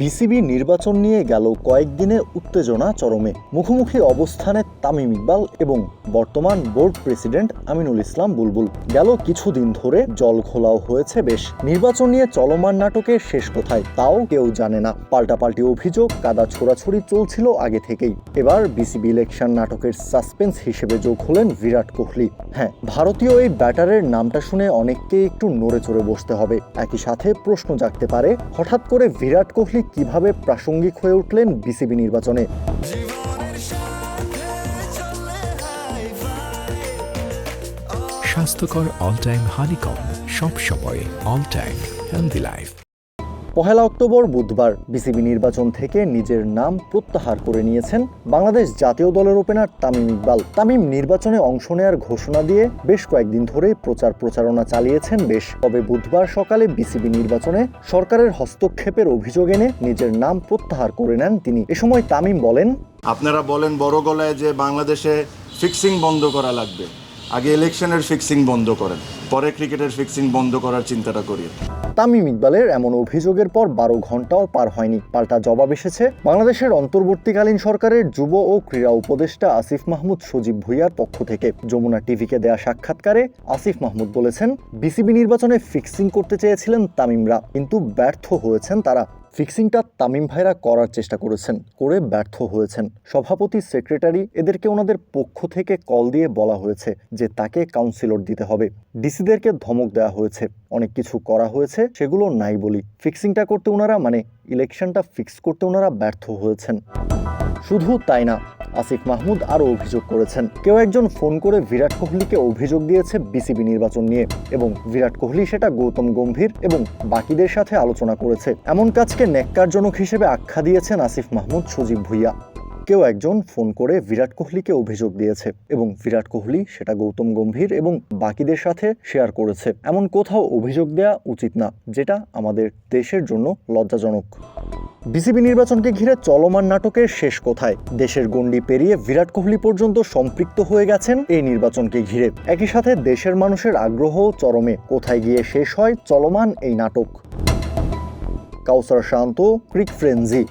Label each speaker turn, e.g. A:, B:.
A: BCB নির্বাচন নিয়ে গেল কয়েকদিনে উত্তেজনা চরমে। মুখোমুখি অবস্থানে তামিম ইকবাল এবং বর্তমান বোর্ড প্রেসিডেন্ট আমিনুল ইসলাম বুলবুল। গেল কিছুদিন ধরে জল ঘোলাও হয়েছে বেশ। নির্বাচন নিয়ে চলমান নাটকের শেষ কোথায় তাও কেউ জানে না। পাল্টাপাল্টি অভিযোগ, কাদা ছোড়াছুড়ি চলছিল আগে থেকেই। এবার বিসিবি ইলেকশন নাটকের সাসপেন্স হিসেবে যোগ হলেন বিরাট কোহলি। হ্যাঁ ভারতীয় এই ব্যাটারের নামটা শুনে অনেককে একটু নড়ে চড়ে বসতে হবে। একই সাথে প্রশ্ন জাগতে পারে, হঠাৎ করে বিরাট কোহলি কীভাবে প্রাসঙ্গিক হয়ে উঠলেন বিসিবি নির্বাচনে?
B: স্বাস্থ্যকর অল টাইম হানিকম সব সময় অল টাইম হেলদি লাইফ
A: পহেলা অক্টোবর বুধবার বিসিবি নির্বাচন থেকে নিজের নাম প্রত্যাহার করে নিয়েছেন বাংলাদেশ জাতীয় দলের ওপেনার তামিম ইকবাল। তামিম নির্বাচনে অংশ নেয়ার ঘোষণা দিয়ে বেশ কয়েকদিন ধরে প্রচার প্রচারণা চালিয়েছেন বেশ। তবে বুধবার সকালে বিসিবি নির্বাচনে সরকারের হস্তক্ষেপের অভিযোগ এনে নিজের নাম প্রত্যাহার করে নেন তিনি। এ সময় তামিম বলেন,
C: আপনারা বলেন বড় গলায় যে বাংলাদেশে ফিক্সিং বন্ধ করা লাগবে। আগে ইলেকশনের ফিক্সিং বন্ধ করেন, পরে ক্রিকেটের ফিক্সিং বন্ধ করার চিন্তাটা করি
A: তামিম ইকবালের এমন অভিযোগের পর বারো ঘন্টাও পার হয়নি। পাল্টা জবাব এসেছে বাংলাদেশের অন্তর্বর্তীকালীন সরকারের যুব ও ক্রীড়া উপদেষ্টা আসিফ মাহমুদ সজীব ভুইয়ার পক্ষ থেকে। যমুনা টিভিকে দেয়া সাক্ষাৎকারে আসিফ মাহমুদ বলেছেন, বিসিবি নির্বাচনে ফিক্সিং করতে চেয়েছিলেন তামিমরা, কিন্তু ব্যর্থ হয়েছেন তারা। ফিক্সিংটা তামিম ভাইরা করার চেষ্টা করেছেন, করে ব্যর্থ হয়েছেন। সভাপতি, সেক্রেটারি এদেরকে ওনাদের পক্ষ থেকে কল দিয়ে বলা হয়েছে যে তাকে কাউন্সিলর দিতে হবে। ডিসিদেরকে ধমক দেওয়া হয়েছে, অনেক কিছু করা হয়েছে, সেগুলো নাই বলি। ফিক্সিংটা করতে ওনারা মানে ইলেকশনটা ফিক্স করতে ওনারা ব্যর্থ হয়েছেন। শুধু তাই না, আসিফ মাহমুদ আরও অভিযোগ করেছেন। কেউ একজন ফোন করে বিরাট কোহলিকে অভিযোগ দিয়েছে বিসিবি নির্বাচন নিয়ে এবং বিরাট কোহলি সেটা গৌতম গম্ভীর এবং বাকিদের সাথে আলোচনা করেছে। এমন কাজকে ন্যাক্কারজনক হিসেবে আখ্যা দিয়েছেন আসিফ মাহমুদ, সজীব ভুইয়া। কেউ একজন ফোন করে বিরাট কোহলিকে অভিযোগ দিয়েছে এবং বিরাট কোহলি সেটা গৌতম গম্ভীর এবং বাকিদের সাথে শেয়ার করেছে। এমন কোথাও অভিযোগ দেওয়া উচিত না, যেটা আমাদের দেশের জন্য লজ্জাজনক। বিসিবি নির্বাচনকে ঘিরে চলমান নাটকের শেষ কোথায়? দেশের গণ্ডি পেরিয়ে বিরাট কোহলি পর্যন্ত সম্পৃক্ত হয়ে গেছেন এই নির্বাচনকে ঘিরে। একই সাথে দেশের মানুষের আগ্রহ চরমে, কোথায় গিয়ে শেষ হয় চলমান এই নাটক? কাউসার শান্ত, ক্রিক ফ্রেঞ্জি